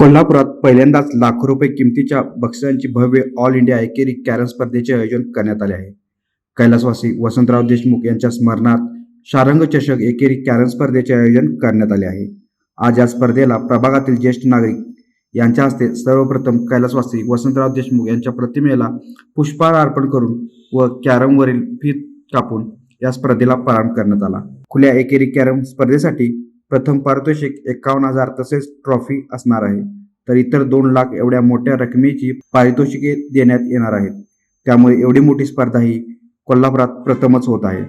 कोल्हापुरात पहिल्यांदाच लाखो रुपये किमतीच्या बक्षिसांची भव्य ऑल इंडिया एकेरी कॅरम स्पर्धेचे आयोजन करण्यात आले आहे. कैलासवासी वसंतराव देशमुख यांच्या स्मरणार्थ शारंग चषक एकेरी कॅरम स्पर्धेचे आयोजन करण्यात आले आहे. आज या स्पर्धेला प्रभागातील ज्येष्ठ नागरिक यांच्या हस्ते सर्वप्रथम कैलासवासी वसंतराव देशमुख यांच्या प्रतिमेला पुष्पहार अर्पण करून व कॅरमवरील फीत कापून या स्पर्धेला प्रारंभ करण्यात आला. खुल्या एकेरी कॅरम स्पर्धेसाठी प्रथम पारितोषिक एकावन्न हजार तसेच ट्रॉफी असणार आहे. तर इतर दोन लाख एवढ्या मोठ्या रकमेची पारितोषिके देण्यात येणार आहेत. त्यामुळे एवढी मोठी स्पर्धा ही कोल्हापुरात प्रथमच होत आहे.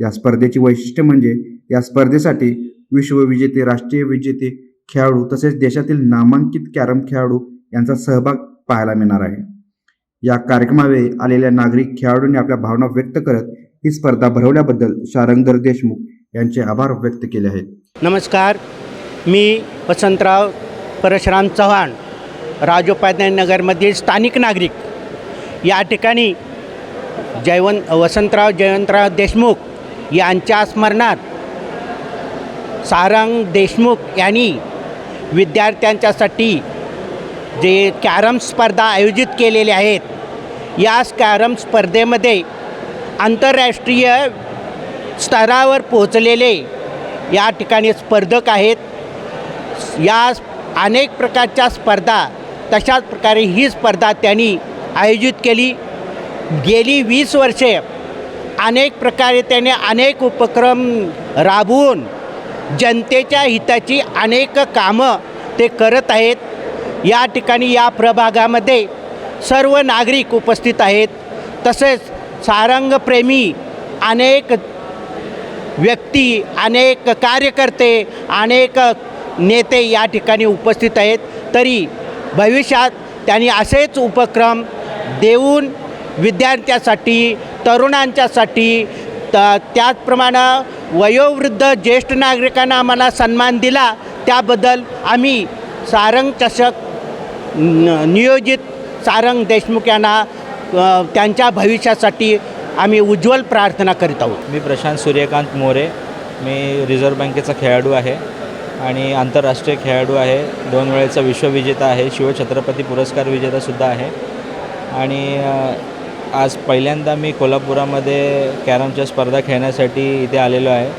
या स्पर्धेची वैशिष्ट्य म्हणजे या स्पर्धेसाठी विश्वविजेते राष्ट्रीय विजेते खेळाडू तसेच देशातील नामांकित कॅरम खेळाडू यांचा सहभाग पाहायला मिळणार आहे. या कार्यक्रमावेळी आलेल्या नागरिक खेळाडूंनी आपल्या भावना व्यक्त करत ही स्पर्धा भरवल्याबद्दल शारंगधर देशमुख यांचे आभार व्यक्त केले आहेत. नमस्कार मी वसंतराव परशुराम चव्हाण राजोपाध्याय नगरमधील स्थानिक नागरिक. या ठिकाणी जयवंत वसंतराव जयवंतराव देशमुख यांच्या स्मरणात सारंग देशमुख यांनी विद्यार्थ्यांच्यासाठी जे कॅरम स्पर्धा आयोजित केलेल्या आहेत या कॅरम स्पर्धेमध्ये आंतरराष्ट्रीय स्तरावर पोहोचलेले या ठिकाणी स्पर्धक आहेत. या अनेक प्रकारच्या स्पर्धा तशाच प्रकारे ही स्पर्धा त्यांनी आयोजित केली. गेली वीस वर्षे अनेक प्रकारे त्याने अनेक उपक्रम राबवून जनतेच्या हिताची अनेक कामं ते करत आहेत. या ठिकाणी या प्रभागामध्ये सर्व नागरिक उपस्थित आहेत. तसेच सारंगप्रेमी अनेक व्यक्ती अनेक कार्यकर्ते अनेक नेते या ठिकाणी उपस्थित आहेत. तरी भविष्यात त्यांनी असेच उपक्रम देऊन विद्यार्थ्यासाठी तरुणांच्यासाठी त त्याचप्रमाणे वयोवृद्ध ज्येष्ठ नागरिकांना आम्हाला सन्मान दिला. त्याबद्दल आम्ही सारंग चषक न- नियोजित सारंग देशमुख यांना त्यांच्या भविष्यासाठी आम्ही उज्ज्वल प्रार्थना करीत आहोत. मी प्रशांत सूर्यकांत मोरे. मी रिझर्व्ह बँकेचा खेळाडू आहे आणि आंतरराष्ट्रीय खेळाडू आहे. दोन वेळेचा विश्वविजेता आहे. शिवछत्रपती पुरस्कार विजेतासुद्धा आहे. आणि आज पहिल्यांदा मी कोल्हापुरामध्ये कॅरमच्या स्पर्धा खेळण्यासाठी इथे आलेलो आहे.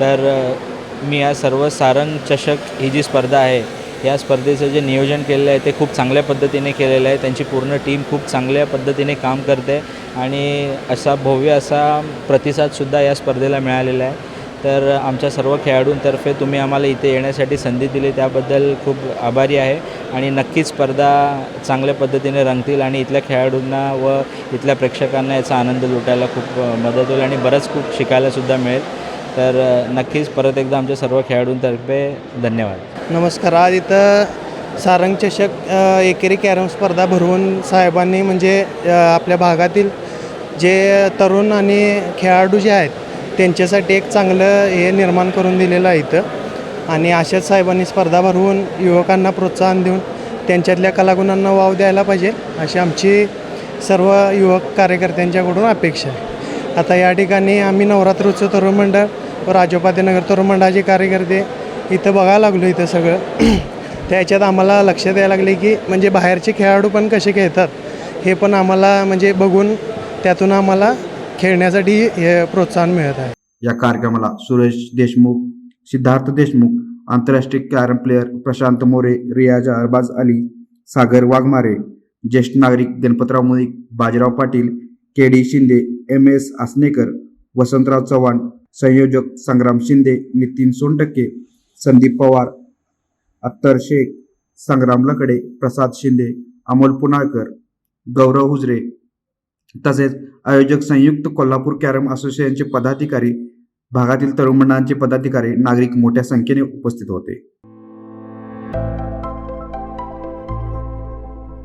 तर मी या सर्व सारंग चषक ही जी स्पर्धा आहे या स्पर्धेचं जे नियोजन केलेलं आहे ते खूप चांगल्या पद्धतीने केलेलं आहे. त्यांची पूर्ण टीम खूप चांगल्या पद्धतीने काम करते आणि असा भव्य असा प्रतिसादसुद्धा या स्पर्धेला मिळालेला आहे. तर आमच्या सर्व खेळाडूंतर्फे तुम्ही आम्हाला इथे येण्यासाठी संधी दिली त्याबद्दल खूप आभारी आहे आणि नक्कीच स्पर्धा चांगल्या पद्धतीने रंगतील आणि इथल्या खेळाडूंना व इथल्या प्रेक्षकांना याचा आनंद लुटायला खूप मदत होईल आणि बरंच खूप शिकायलासुद्धा मिळेल. तर नक्कीच परत एकदा आमच्या सर्व खेळाडूंतर्फे धन्यवाद. नमस्कार. आज इथं सारंग चषक एकेरी कॅरम स्पर्धा भरवून साहेबांनी म्हणजे आपल्या भागातील जे तरुण आणि खेळाडू जे आहेत त्यांच्यासाठी एक चांगलं हे निर्माण करून दिलेलं आहे इथं. आणि अशाच साहेबांनी स्पर्धा भरवून युवकांना प्रोत्साहन देऊन त्यांच्यातल्या कलागुणांना वाव द्यायला पाहिजे अशी आमची सर्व युवक कार्यकर्त्यांच्याकडून अपेक्षा आहे. आता या ठिकाणी आम्ही नवरात्रोत्सव तरुण मंडळ व राजोपाध्यनगर तरुण मंडळाचे कार्यकर्ते इथं बघायला लागलो इथं सगळं. त्याच्यात आम्हाला लक्ष द्यायला लागले की म्हणजे बाहेरचे खेळाडू पण कसे खेळतात हे पण आम्हाला म्हणजे बघून त्यातून आम्हाला खेळण्यासाठी हे प्रोत्साहन मिळत आहे. या कार्यक्रमाला सुरेश देशमुख सिद्धार्थ देशमुख आंतरराष्ट्रीय कॅरम प्लेअर प्रशांत मोरे रियाजा अरबाज अली सागर वाघमारे ज्येष्ठ नागरिक Ganpatrao Mulik Bajirao Patil K D Shinde M S Asnekar Vasantrao Chavan संयोजक संग्राम शिंदे नितीन सोनटक्के संदीप पवार अत्तर शेख संग्राम लकडे प्रसाद शिंदे अमोल पुनाळकर गौरव हुजरे तसेच आयोजक संयुक्त कोल्हापूर कॅरम असोसिएशनचे पदाधिकारी भागातील तरुण मंडळांचे पदाधिकारी नागरिक मोठ्या संख्येने उपस्थित होते.